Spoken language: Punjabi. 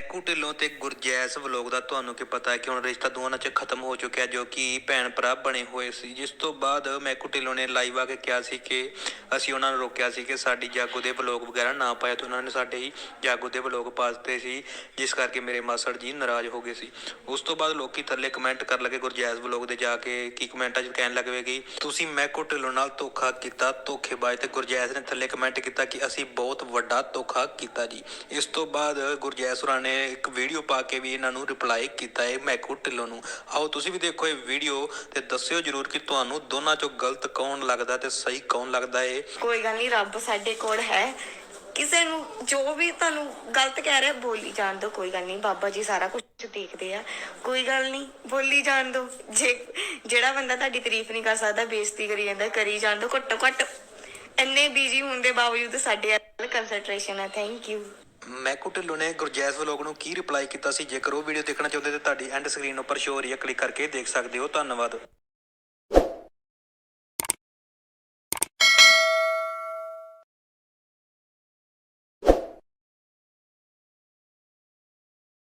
ਮੈਕੂ ਢਿੱਲੋਂ ਤੇ ਗੁਰਜੈਸ ਵਲੋਗ ਦਾ ਤੁਹਾਨੂੰ ਕੀ ਪਤਾ ਹੈ ਕਿ ਹੁਣ ਰਿਸ਼ਤਾ ਦੋਵਾਂ ਚ ਖਤਮ ਹੋ ਚੁੱਕਿਆ ਜੋ ਕਿ ਭੈਣ ਭਰਾ ਬਣੇ ਹੋਏ ਸੀ, ਜਿਸ ਤੋਂ ਬਾਅਦ ਮੈਕੂ ਢਿੱਲੋਂ ਨੇ ਲਾਈਵ ਆ ਕੇ ਕਿਹਾ ਸੀ ਕਿ ਅਸੀਂ ਉਹਨਾਂ ਨੂੰ ਰੋਕਿਆ ਸੀ ਕਿ ਸਾਡੀ ਜਾਗੋ ਦੇ ਵਲੋਗ ਵਗੈਰਾ ਨਾ ਪਾਇਆ ਤੇ ਉਹਨਾਂ ਨੇ ਸਾਡੇ ਹੀ ਜਾਗੋ ਦੇ ਵਲੋਗ ਪਾ ਦਿੱਤੇ ਸੀ, ਜਿਸ ਕਰਕੇ ਮੇਰੇ ਮਾਸੜ ਜੀ ਨਾਰਾਜ਼ ਹੋ ਗਏ ਸੀ। ਉਸ ਤੋਂ ਬਾਅਦ ਲੋਕੀ ਥੱਲੇ ਕਮੈਂਟ ਕਰਨ ਲੱਗੇ ਗੁਰਜੈਸ ਵਲੋਗ ਦੇ ਜਾ ਕੇ, ਕੀ ਕਮੈਂਟਾਂ 'ਚ ਕਹਿਣ ਲੱਗੇ ਕਿ ਤੁਸੀਂ ਮੈਕੂ ਢਿੱਲੋਂ ਨਾਲ ਧੋਖਾ ਕੀਤਾ ਧੋਖੇਬਾਜ਼ ਤੇ ਗੁਰਜੈਸ ਨੇ ਥੱਲੇ ਕਮੈਂਟ ਕੀਤਾ ਕਿ ਅਸੀਂ ਬਹੁਤ ਵੱਡਾ ਧੋਖਾ ਕੀਤਾ ਜੀ। ਇਸ ਤੋਂ ਬਾਅਦ ਗੁਰਜੈਸ ਹੋਰਾਂ ਨੇ ਇੱਕ ਵੀਡੀਓ ਪਾ ਕੇ ਵੀ ਇਹਨਾਂ ਨੂੰ ਰਿਪਲਾਈ ਕੀਤਾ ਹੈ ਮੈਕੂ ਢਿੱਲੋਂ ਨੂੰ। ਆਓ ਤੁਸੀਂ ਵੀ ਦੇਖੋ ਇਹ ਵੀਡੀਓ ਤੇ ਦੱਸਿਓ ਜਰੂਰ ਕਿ ਤੁਹਾਨੂੰ ਦੋਨਾਂ ਚੋਂ ਗਲਤ ਕੌਣ ਲੱਗਦਾ ਤੇ ਸਹੀ ਕੌਣ ਲੱਗਦਾ ਏ ਕੋਈ ਗੱਲ ਨਹੀਂ ਰੱਬ ਸਾਡੇ ਕੋਲ ਹੈ। ਕਿਸੇ ਨੂੰ ਜੋ ਵੀ ਤੁਹਾਨੂੰ ਗਲਤ ਕਹਿ ਰਿਹਾ, ਬੋਲੀ ਜਾਣ ਦਿਓ, ਕੋਈ ਗੱਲ ਨਹੀਂ ਬਾਬਾ ਜੀ ਸਾਰਾ ਕੁਝ ਦੇਖਦੇ ਆ। ਕੋਈ ਗੱਲ ਨਹੀਂ ਬੋਲੀ ਜਾਣ ਦਿਓ। ਜੇ, ਜਿਹੜਾ ਬੰਦਾ ਤੁਹਾਡੀ ਤਾਰੀਫ ਨਹੀਂ ਕਰ ਸਕਦਾ, ਬੇਇੱਜ਼ਤੀ ਕਰੀ ਜਾਂਦਾ, ਕਰੀ ਜਾਣ ਦਿਓ, ਘੱਟੋ ਘੱਟ ਇੰਨੇ ਬੀਜੀ ਹੋਣ ਦੇ ਬਾਵਜੂਦ ਸਾਡੇ ਵੱਲ ਕੰਸੈਂਟਰੇਸ਼ਨ ਹੈ। ਥੈਂਕ ਯੂ ਮੈਕੂ ਢਿੱਲੋਂ ਨੇ ਗੁਰਜੈਸ ਵਲੋਗ ਨੂੰ ਕੀ ਰਿਪਲਾਈ ਕੀਤਾ ਸੀ? ਜੇਕਰ ਉਹ ਵੀਡੀਓ ਦੇਖਣਾ ਚਾਹੁੰਦੇ ਤੇ ਤੁਹਾਡੀ ਐਂਡ ਸਕਰੀਨ ਉੱਪਰ ਸ਼ੋ ਹੋ ਰਹੀ ਹੈ ਕਲਿੱਕ ਕਰਕੇ ਦੇਖ ਸਕਦੇ ਹੋ। ਧੰਨਵਾਦ।